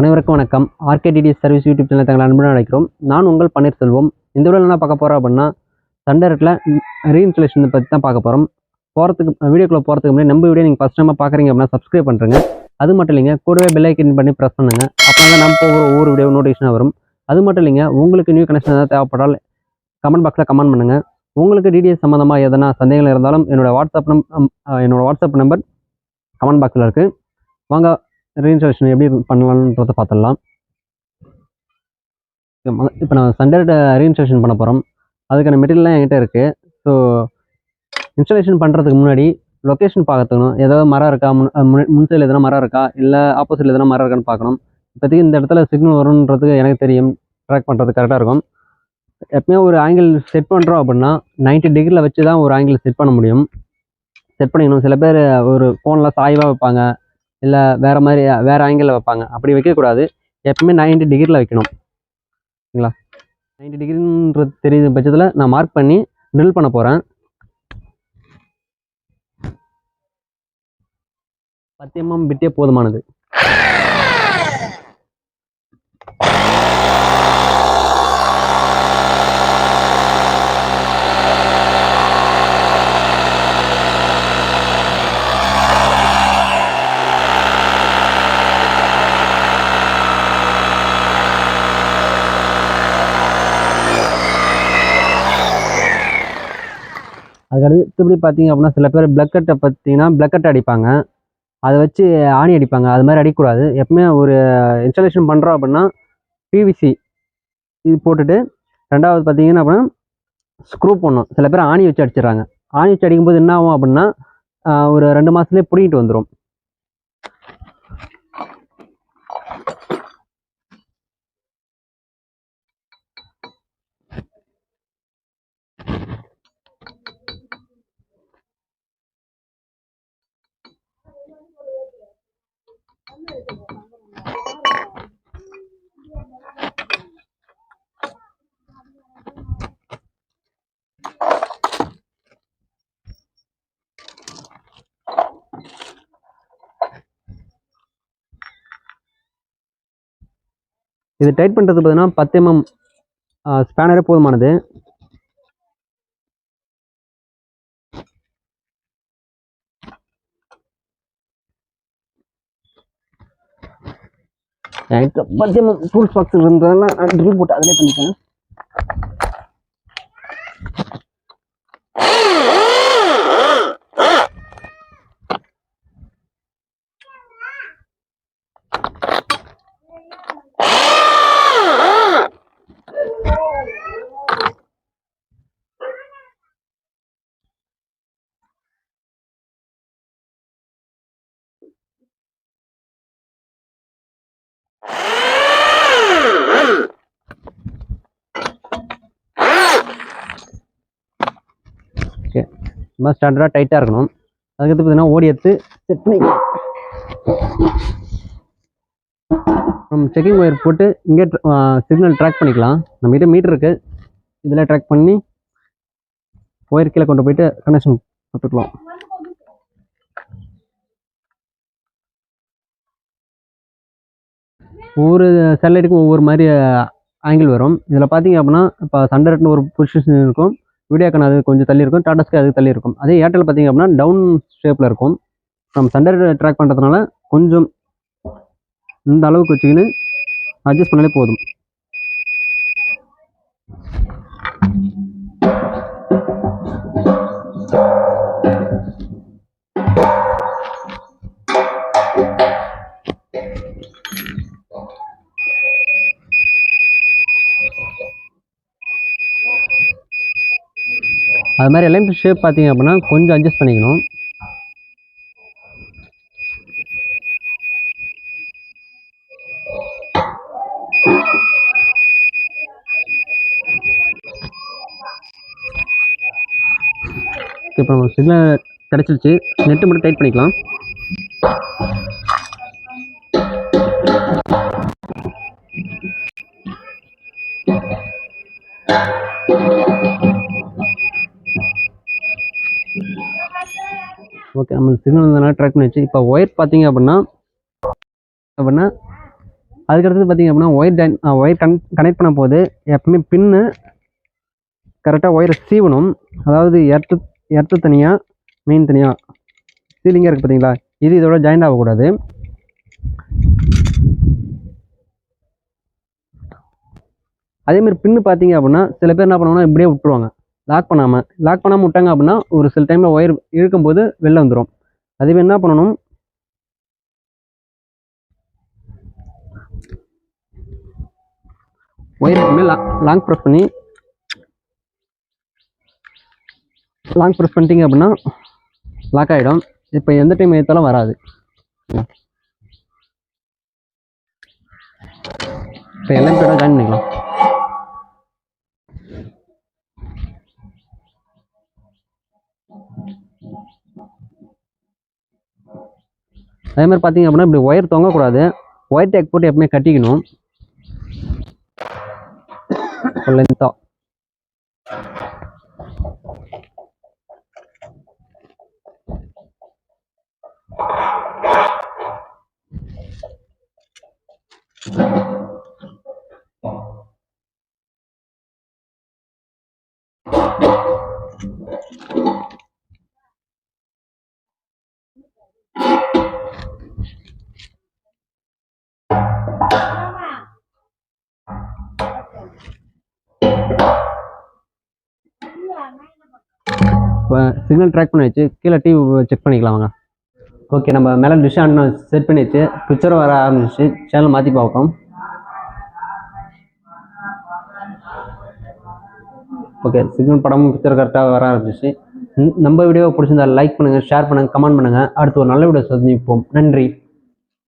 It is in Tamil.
அனைவருக்கும் வணக்கம். ஆர்கேடிடி சர்வீஸ் யூடியூப் சேனல் தங்களை அன்புடன் அழைக்கிறோம். நான் உங்கள் பன்னீர்செல்வம். இந்த வீடியோவில் என்ன பார்க்க போகிறோம் அப்படின்னா சண்டரட்டில் ரீஇன்ஸ்டலேஷன் பற்றி தான் பார்க்க போகிறோம் போகிறதுக்கு வீடியோக்குள்ளே போகிறதுக்கு முன்னாடி நம்ம வீடியோ நீங்கள் ஃபஸ்ட் டைமாக பார்க்குறீங்க அப்படின்னா சப்ஸ்கிரைப் பண்ணுறங்க அது மட்டும் இல்லைங்க கூடவே பெல் ஐக்கன் பண்ணி ப்ரெஸ் பண்ணுங்க. அப்போ தான் நம்ம போகிற ஒவ்வொரு வீடியோ நோட்டிஃபிகேஷன் வரும். அது மட்டும் இல்லைங்க உங்களுக்கு நியூ கனெக்ஷன் ஏதாவது தேவைப்படால் கமெண்ட் பாக்ஸில் கமெண்ட் பண்ணுங்கள் உங்களுக்கு டிடிஎஸ் சம்மந்தமாக எதனா சந்தேகங்கள் இருந்தாலும் என்னோடய வாட்ஸ்அப் நம் என்னோடய வாட்ஸ்அப் நம்பர் கமெண்ட் பாக்ஸில் இருக்குது வாங்க ரீஇன்ஸ்டாலேஷன் எப்படி பண்ணலான்றத பார்த்துடலாம். இப்போ நான் சண்டே ரீஇன்ஸ்டாலேஷன் பண்ண போகிறோம் அதுக்கான மெட்டீரியல்லாம் என்கிட்ட இருக்குது ஸோ இன்ஸ்டாலேஷன் பண்ணுறதுக்கு முன்னாடி லொக்கேஷன் பார்க்கணும். ஏதாவது மரம் இருக்கா? முன் முன் முன் சைடில் எதனா மரம் இருக்கா? இல்லை ஆப்போசிட்டில் எதனா மரம் இருக்கான்னு பார்க்கணும். இப்போதைக்கு இந்த இடத்துல சிக்னல் வரும்ன்றதுக்கு எனக்கு தெரியும். ட்ராக் பண்ணுறது கரெக்டாக இருக்கும். எப்பவுமே ஒரு ஆங்கிள் செட் பண்ணுறோம் அப்படின்னா 90 டிகிரியில் வச்சு தான் ஒரு ஆங்கிள் செட் பண்ண முடியும். செட் பண்ணிக்கணும். சில பேர் ஒரு ஃபோனில் சாய்வாக வைப்பாங்க. இல்லை வேறு மாதிரி வேறு ஆங்கிளில் வைப்பாங்க. அப்படி வைக்கக்கூடாது. எப்பவுமே 90 டிகிரியில் வைக்கணும். சரிங்களா? 90 டிகிரின்றது தெரியுது பட்சத்தில் நான் மார்க் பண்ணி ட்ரில் பண்ண போகிறேன் பத்து எம்எம் பிட்டே போதுமானது. அதுக்கு அடுத்தபடி பார்த்தீங்க அப்படின்னா சில பேர் பிளக்கட்டை பார்த்தீங்கன்னா பிளக்கட்டை அடிப்பாங்க. அதை வச்சு ஆணி அடிப்பாங்க. அது மாதிரி அடிக்கக்கூடாது. எப்பவுமே ஒரு இன்ஸ்டாலேஷன் பண்ணுறோம் அப்படின்னா பிவிசி இது போட்டுட்டு ரெண்டாவது பார்த்தீங்கன்னா அப்படின்னா ஸ்க்ரூ போடணும். சில பேர் ஆணி வச்சு அடிச்சிடுறாங்க. ஆணி வச்சு அடிக்கும்போது என்ன ஆகும் அப்படின்னா ஒரு ரெண்டு மாதத்துலேயே பிடிங்கிட்டு வந்துடும் இது டைட் பண்ணுறது பார்த்தீங்கன்னா பத்து எம்எம் ஸ்பேனரே போதுமானது. என்கிட்ட டூல்ஸ் பாக்ஸ் இருந்ததுனால நான் ட்ரில் போட்டு அதிலே பண்ணிட்டேன் சும்மா ஸ்டாண்டர்டாக டைட்டாக இருக்கணும். அதுக்கடுத்து பார்த்தீங்கன்னா ஓடி எடுத்து செட் நம்ம செக்கிங் ஒயர் போட்டு இங்கே சிக்னல் ட்ராக் பண்ணிக்கலாம். நம்மகிட்ட மீட்டர் இருக்குது இதில் ட்ராக் பண்ணி ஒயர் கீழே கொண்டு போயிட்டு கனெக்ஷன் கொடுத்துக்கலாம். ஒவ்வொரு சேட்டலைட்டுக்கும் ஒவ்வொரு மாதிரி ஆங்கிள் வரும். இதில் பார்த்தீங்க அப்படின்னா இப்போ சண்டர்ட்னு ஒரு பொசிஷன் இருக்கும். வீடியோக்கான அது கொஞ்சம் தள்ளி இருக்கும் டாடா ஸ்கை அது தள்ளி இருக்கும் அதே ஏர்டெல் பார்த்தீங்க அப்படின்னா டவுன் ஷேப்பில் இருக்கும். நம்ம சண்டர் ட்ராக் பண்ணுறதுனால கொஞ்சம் இந்த அளவுக்கு வச்சுக்கின்னு அட்ஜஸ்ட் பண்ணாலே போதும். அது மாதிரி எல்லாம் ஷேப் பார்த்தீங்க அப்படின்னா கொஞ்சம் அட்ஜஸ்ட் பண்ணிக்கணும். இப்போ நம்ம சிக்னல் கிடச்சிருச்சு. நெட்டு மட்டும் டைட் பண்ணிக்கலாம். ஓகே நம்ம சிக்னல் வந்தனால ட்ராக் பண்ணி வச்சு இப்போ ஒயர் பார்த்தீங்க அப்படின்னா அப்படின்னா அதுக்கடுத்து பார்த்தீங்க அப்படின்னா ஒயர் ஜாயின் ஒயர் கன் கனெக்ட் பண்ண போது எப்பவுமே பின்னு கரெக்டாக ஒயரை சீவணும். அதாவது எர்த்து எர்த்து தனியாக மெயின் தனியாக சீலிங்காக இருக்குது பார்த்தீங்களா இது இதோட ஜாயிண்ட் ஆகக்கூடாது. அதேமாதிரி பின்னு பார்த்தீங்க அப்படின்னா சில பேர் என்ன பண்ணுவாங்கன்னா இப்படியே விட்டுருவாங்க. லாக் பண்ணாமல் லாக் பண்ணாமல் விட்டாங்க அப்படின்னா ஒரு சில டைமில் ஒயர் இழுக்கும்போது வெளில வந்துடும் அதுவே என்ன பண்ணணும்? ஒயர் எப்பவுமே லாங் ப்ரெஸ் பண்ணி லாங் ப்ரெஸ் பண்ணிட்டீங்க அப்படின்னா லாக் ஆகிடும் இப்போ எந்த டைம் எடுத்தாலும் வராது. இப்போ எல்லாம் ஜாயின் பண்ணிக்கலாம். அதே மாதிரி பார்த்தீங்க அப்படின்னா இப்படி ஒயர் தொங்கக்கூடாது. ஒயர் டேக் போட்டு எப்பவுமே கட்டிக்கணும். லென்த்தாக இப்போ சிக்னல் ட்ராக் பண்ணி வச்சு கீழே டிவி செக் பண்ணிக்கலாம் வாங்க. ஓகே நம்ம மேலே டிஷ் ஆன் செட் பண்ணி வச்சு வர ஆரம்பிச்சு. சேனல் மாற்றி பார்ப்போம். ஓகே சிக்னல் படமும் பிக்சர் கரெக்டாக வர ஆரம்பிச்சு. நம்ம வீடியோ பிடிச்சிருந்தா லைக் பண்ணுங்கள் ஷேர் பண்ணுங்கள் கமெண்ட் பண்ணுங்கள் அடுத்து ஒரு நல்ல வீடியோ சந்திப்போம். நன்றி.